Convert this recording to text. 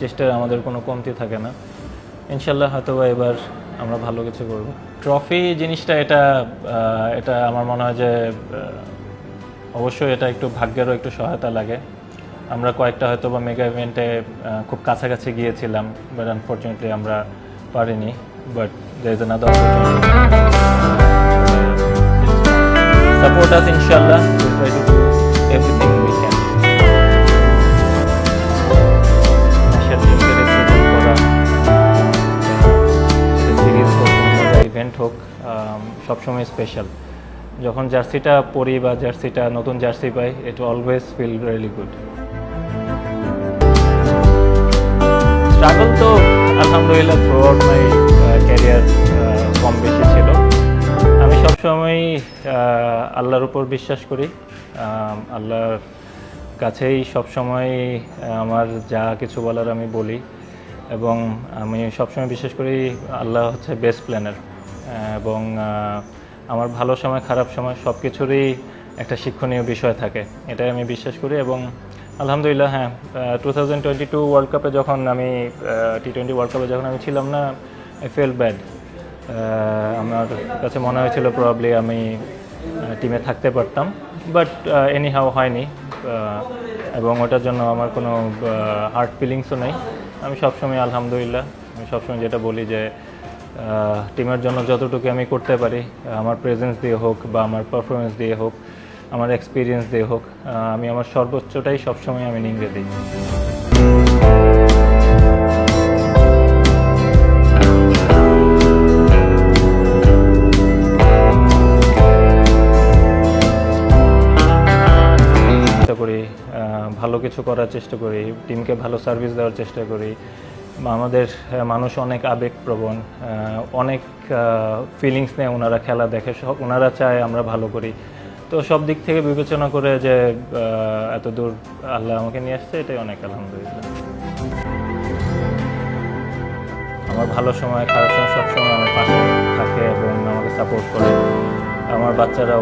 চেষ্টায় আমাদের কোনো কমতি থাকে না। ইনশাল্লাহ হয়তো এবার আমরা ভালো কিছু করব। ট্রফি জিনিসটা এটা এটা আমার মনে হয় যে অবশ্যই এটা একটু ভাগ্যেরও একটু সহায়তা লাগে। আমরা কয়েকটা হয়তো বা মেগা ইভেন্টে খুব কাছাকাছি গিয়েছিলাম বাট আনফর্চুনেটলি আমরা পারিনি। But there is another support us ইনশাল্লাহ এভরিথিং ইভেন্ট হোক সবসময় স্পেশাল যখন জার্সিটা পরি বা জার্সিটা নতুন jersey pi it always feel really good struggle তো আলহামদুলিল্লাহ থ্রু আউট মাই ক্যারিয়ার কম বেশি ছিল। আমি সবসময় আল্লাহর উপর বিশ্বাস করি। আল্লাহর কাছেই সবসময় আমার যা কিছু বলার আমি বলি। এবং আমি সবসময় বিশ্বাস করি, আল্লাহ হচ্ছে বেস্ট প্ল্যানার এবং আমার ভালো সময়, খারাপ সময় সব কিছুরই একটা শিক্ষণীয় বিষয় থাকে। এটাই আমি বিশ্বাস করি এবং আলহামদুলিল্লাহ হ্যাঁ two thousand twenty two world কাপে যখন আমি টি টোয়েন্টি ওয়ার্ল্ড কাপে যখন আমি ছিলাম না আই ফেল ব্যাড আমার কাছে মনে হয়েছিল প্রবাবলি আমি টিমে থাকতে পারতাম বাট এনি হাও হয়নি এবং ওটার জন্য আমার কোনো হার্ট ফিলিংসও নেই। আমি সবসময় আলহামদুলিল্লাহ, আমি সবসময় যেটা বলি যে টিমের জন্য যতটুকু আমি করতে পারি আমার প্রেজেন্স দিয়ে হোক বা আমার পারফরমেন্স দিয়ে হোক, আমার এক্সপিরিয়েন্স দিয়ে হোক আমি আমার সর্বোচ্চটাই সবসময় আমি নিংড়ে দিই। চেষ্টা করি ভালো কিছু করার চেষ্টা করি টিমকে ভালো সার্ভিস দেওয়ার চেষ্টা করি আমাদের মানুষ অনেক আবেগপ্রবণ অনেক ফিলিংস নিয়ে ওনারা খেলা দেখে সব ওনারা চায় আমরা ভালো করি। তো সব দিক থেকে বিবেচনা করে যে এত দূর আল্লাহ আমাকে নিয়ে আসছে, এটাই অনেক আলহামদুলিল্লাহ। আমার ভালো সময়, খারাপ সময় সবসময় আমার পাশে থাকে এবং আমাকে সাপোর্ট করে। আমার বাচ্চারা